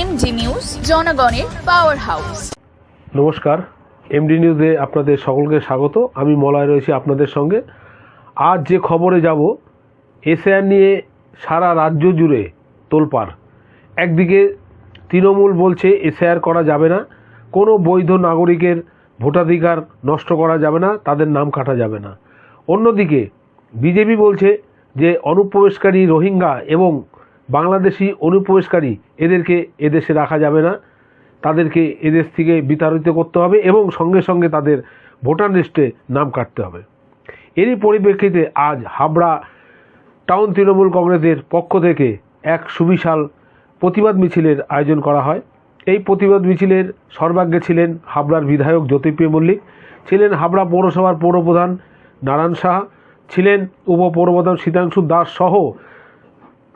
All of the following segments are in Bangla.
এমজি নিউজ জনগণের পাওয়ার হাউস নমস্কার এমডি নিউজে আপনাদের সকলকে স্বাগত। আমি মলায় রয়েছি আপনাদের সঙ্গে। আজ যে খবরে যাব এসআইআর নিয়ে সারা রাজ্য জুড়ে তোলপাড়। একদিকে তৃণমূল বলছে এসআইআর করা যাবে না, কোনো বৈধ নাগরিকের ভোটাধিকার নষ্ট করা যাবে না, তাদের নাম কাটা যাবে না। অন্যদিকে বিজেপি বলছে যে, অনুপ্রবেশকারী রোহিঙ্গা এবং বাংলাদেশি অনুপ্রবেশকারী এদেরকে এদেশে রাখা যাবে না। তাদেরকে এদেশ থেকে বিতাড়িত করতে হবে এবং সঙ্গে সঙ্গে তাদের ভোটার লিস্টে নাম কাটতে হবে। এরই পরিপ্রেক্ষিতে আজ হাবড়া টাউন তৃণমূল কংগ্রেসের পক্ষ থেকে এক সুবিশাল প্রতিবাদ মিছিলের আয়োজন করা হয়। এই প্রতিবাদ মিছিলের সর্বাগ্যে ছিলেন হাবড়ার বিধায়ক জ্যোতিপ্রিয় মল্লিক, ছিলেন হাবড়া পৌরসভার পৌরপ্রধান নারায়ণ সাহা, ছিলেন উপপৌরপ্রধান শীতাংশু দাস সহ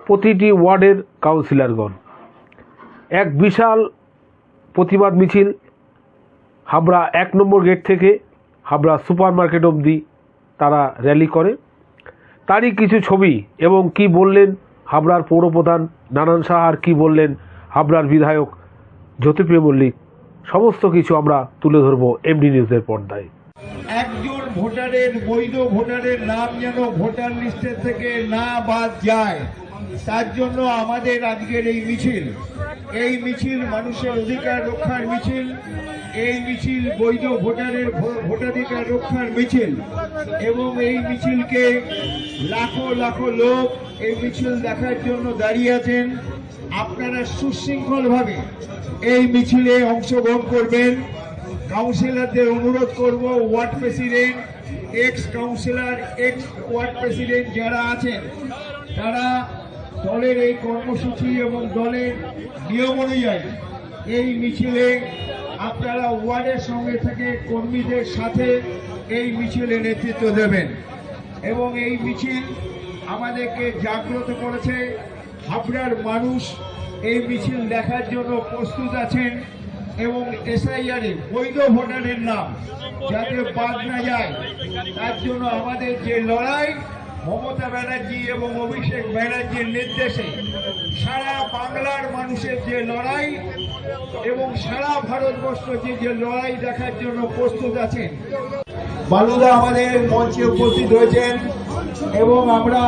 প্রতিটি ওয়ার্ডের কাউন্সিলরগণ। এক বিশাল প্রতিবাদ মিছিল, হাবড়া এক নম্বর গেট থেকে হাবড়া সুপার মার্কেট অবধি তারা র্যালি করে। তারই কিছু ছবি এবং কি বললেন হাবড়ার পৌরপ্রধান নারায়ণ সাহা আর কী বললেন হাবড়ার বিধায়ক জ্যোতিপ্রিয় মল্লিক, সমস্ত কিছু আমরা তুলে ধরবো এমডি নিউজের পর্দায়। একজন ভোটারের বৈধ ভোটারের নাম যেন ভোটার লিস্টের থেকে না বাদ যায়। তার জন্য আমাদের আজকের এই মিছিল এই মিছিল মানুষের অধিকার রক্ষার মিছিল, এই মিছিল বৈধ ভোটারের ভোটাধিকার রক্ষার মিছিল এবং এই মিছিলকে লাখো লাখো লোক এই মিছিল দেখার জন্য দাঁড়িয়ে আছেন। আপনারা সুশৃঙ্খলভাবে এই মিছিলে অংশগ্রহণ করবেন। কাউন্সিলরদের অনুরোধ করব, ward president ex councillor ex ward president যারা আছেন, তারা দলের এই কর্মসূচি এবং দলের নিয়ম অনুযায়ী এই মিছিলে আপনারা ওয়ার্ডের সঙ্গে থেকে কর্মীদের সাথে এই মিছিলে নেতৃত্ব দেবেন। এবং এই মিছিল আমাদেরকে জাগ্রত করেছে। হাবড়ার মানুষ এই মিছিল দেখার জন্য প্রস্তুত আছেন এবং এসআইআরে বৈধ ভোটারের নাম যাতে বাদ না যায়, তার জন্য আমাদের যে লড়াই মমতা ব্যানার্জি এবং অভিষেক ব্যানার্জির নির্দেশে সারা বাংলার মানুষের যে লড়াই এবং সারা ভারতবর্ষ যে লড়াই দেখার জন্য প্রস্তুত আছেন। বালুদা আমাদের মঞ্চে উপস্থিত হয়েছেন এবং আমরা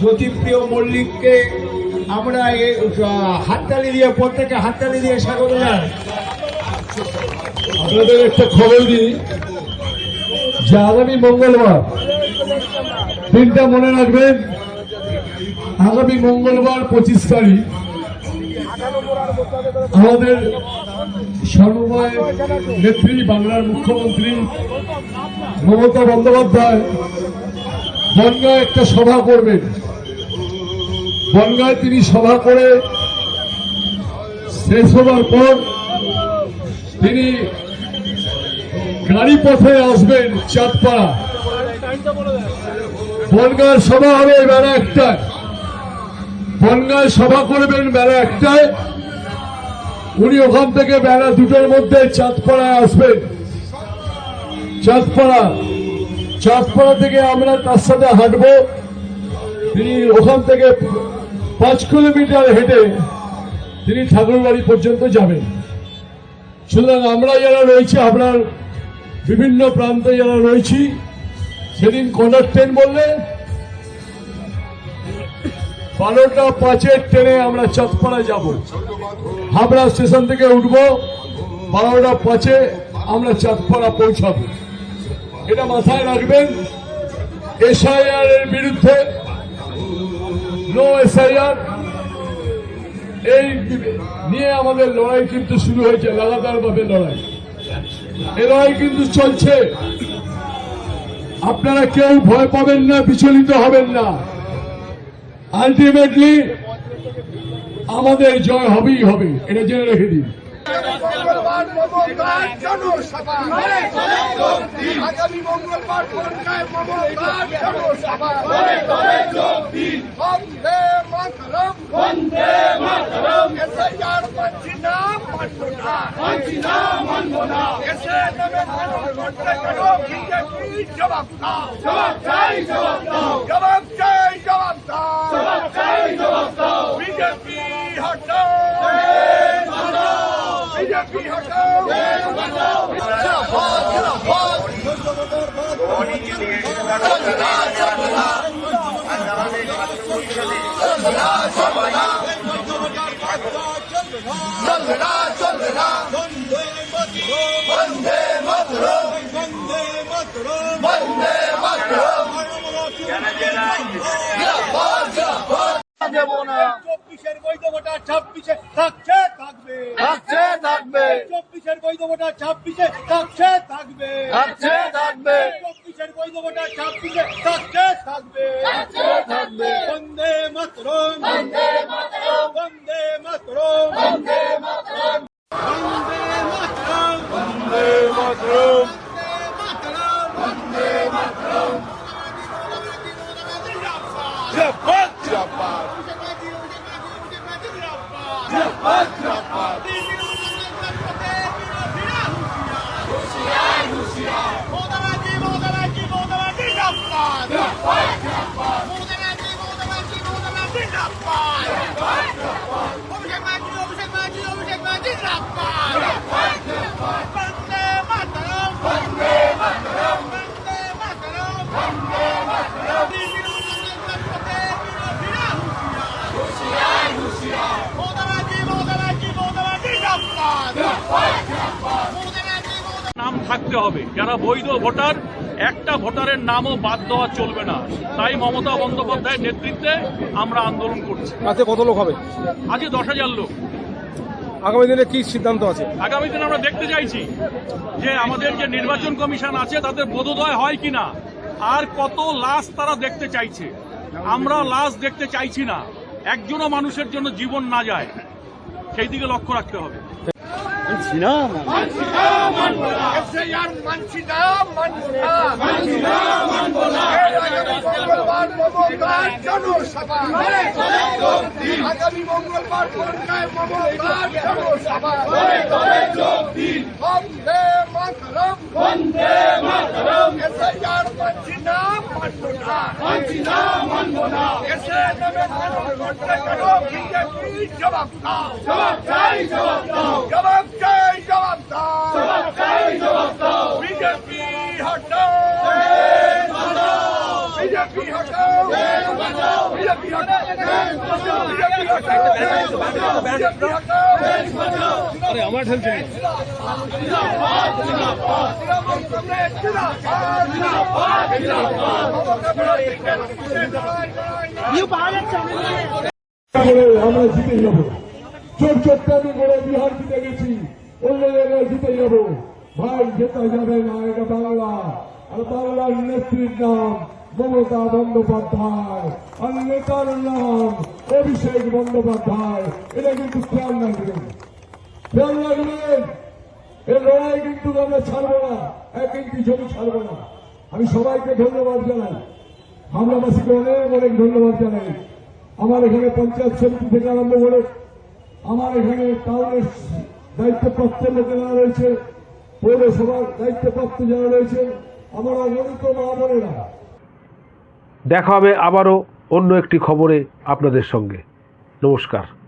জ্যোতিপ্রিয় মল্লিককে আমরা হাততালি দিয়ে প্রত্যেকে হাততালি দিয়ে স্বাগত জানাই। আপনাদের একটা খবর দিই। যে আগামী মঙ্গলবার দিনটা মনে রাখবেন, আগামী মঙ্গলবার পঁচিশ তারিখ আমাদের সর্বময় নেত্রী, বাংলার মুখ্যমন্ত্রী মমতা বন্দ্যোপাধ্যায় বনগায় একটা সভা করবেন। বনগায় তিনি সভা করে শেষ হবার পর তিনি গাড়ি পথে আসবেন চাঁদপাড়া। বনগার সভা হবে বেলা একটায়। বনগায় সভা করবেন বেলা একটায়। উনি ওখান থেকে বেলা দুটোর মধ্যে চাঁদপাড়ায় আসবেন। চাঁদপাড়া। চাঁদপাড়া থেকে আমরা তার সাথে হাঁটবো। তিনি ওখান থেকে পাঁচ কিলোমিটার হেঁটে তিনি ঠাকুরবাড়ি পর্যন্ত যাবেন। সুতরাং আমরা যারা রয়েছি, আপনার বিভিন্ন প্রান্তে যারা রয়েছি সেদিন কটার ট্রেন বললে, বারোটা পাঁচের ট্রেনে আমরা চাঁদপাড়া যাব। হাবড়া স্টেশন থেকে উঠব, বারোটা পাঁচে আমরা চাঁদপাড়া পৌঁছাবো। এটা মাথায় রাখবেন, এসআইআর এর বিরুদ্ধে নো এসআইআর এই নিয়ে আমাদের লড়াই কিন্তু শুরু হয়েছে লাগাতার ভাবে লড়াই। এ লড়াই কিন্তু চলছে। আপনারা কেউ ভয় পাবেন না, বিচলিত হবেন না। আলটিমেটলি আমাদের জয় হবেই হবে, এটা জেনে রেখে দিন। মঙ্গলবার 革命，革命，革命，革命！革命，革命，革命，革命！革命，革命，革命，革命！革命，革命，革命，革命！ছাব্বিশে থাকছে থাকবে। থাকছে থাকবে। চব্বিশের বৈধ ভোটার ছাব্বিশে থাকছে থাকবে। থাকছে থাকবে। চব্বিশের বৈধ ভোটার ছাব্বিশে থাকছে থাকবে। থাকবে। বন্দে মাতরম। বন্দে মাতরম। বন্দে মাতরম। বন্দে মাতরম। বন্দে মাতরম। বন্দে মাতরম বন্দে মাতরম জিন্দাবাদ জিন্দাবাদ জিন্দাবাদ জিন্দাবাদ মোদারাজি মোদারাজি মোদারাজি জিন্দাবাদ মোদারাজি মোদারাজি মোদারাজি জিন্দাবাদ অভিষেক ব্যানার্জি অভিষেক ব্যানার্জি অভিষেক ব্যানার্জি জিন্দাবাদ বন্দে মাতরম বন্দে মাতরম বন্দে মাতরম বন্দে মাতরম মোদারাজি মোদারাজি মোদারাজি জিন্দাবাদ মোদারাজি মোদারাজি নাম থাকতে হবে যারা বৈধ ভোটার একটা ভোটারের নামও বাদ দেওয়া চলবে না। তাই মমতা বন্দ্যোপাধ্যায়ের নেতৃত্বে আমরা আন্দোলন করছি। আজকে কত লোক হবে? আজকে দশ হাজার লোক। আগামী দিনে কি সিদ্ধান্ত আছে? আগামী দিনে আমরা দেখতে চাইছি যে আমাদের যে নির্বাচন কমিশন আছে তাদের বোধোদয় হয় কিনা আর কত লাশ তারা দেখতে চাইছে। আমরা লাশ দেখতে চাইছি না। একজনও মানুষের জন্য জীবন না যায়। সেই দিকে লক্ষ্য রাখতে হবে। মানছি না মানবো না মানছি না মানবো না মঙ্গলবার মঙ্গলবার বন্দে মাতরম বন্দে মাতরম এসআইআর মানছি না মানবো না। মানছি না। মানবো না। এসে নামে করতে করো বিজেপি জবাব দাও। জবাব চাই জবাব দাও। জবাব চাই জবাব দাও জবাব চাই জবাব দাও বিজেপি হটাও বিজেপি হটাও বিজেপি হটাও বিজেপি হটাও বিজেপি হটাও আরে আমার ঠেলছে আমরা জিতে যাব। চোর চোট্টামি করে বিহার জিতে গেছি। অন্য জায়গায় জিতে যাব। ভাই জেতা যাবে না এটা বাংলা। আর বাংলার নেত্রীর নাম মমতা বন্দ্যোপাধ্যায় আর নেতার নাম অভিষেক বন্দ্যোপাধ্যায়, এটা কিন্তু খেয়াল রাখবেন খেয়াল রাখবেন এর লড়াই কিন্তু আমরা ছাড়বো না, এক ইঞ্চি জমি ছাড়বো না। আমি সবাইকে ধন্যবাদ জানাই। হামলাবাসীকে অনেক অনেক ধন্যবাদ জানাই। আমার এখানে পঞ্চায়েত সমিতি থেকে আরম্ভ করে আমার এখানে টাউনের দায়িত্বপ্রাপ্ত লোকেরা রয়েছে, পৌরসভার দায়িত্বপ্রাপ্ত যারা রয়েছে, আমার অগণিত মা বোনেরা দেখা হবে আবারও অন্য একটি খবরে আপনাদের সঙ্গে। নমস্কার।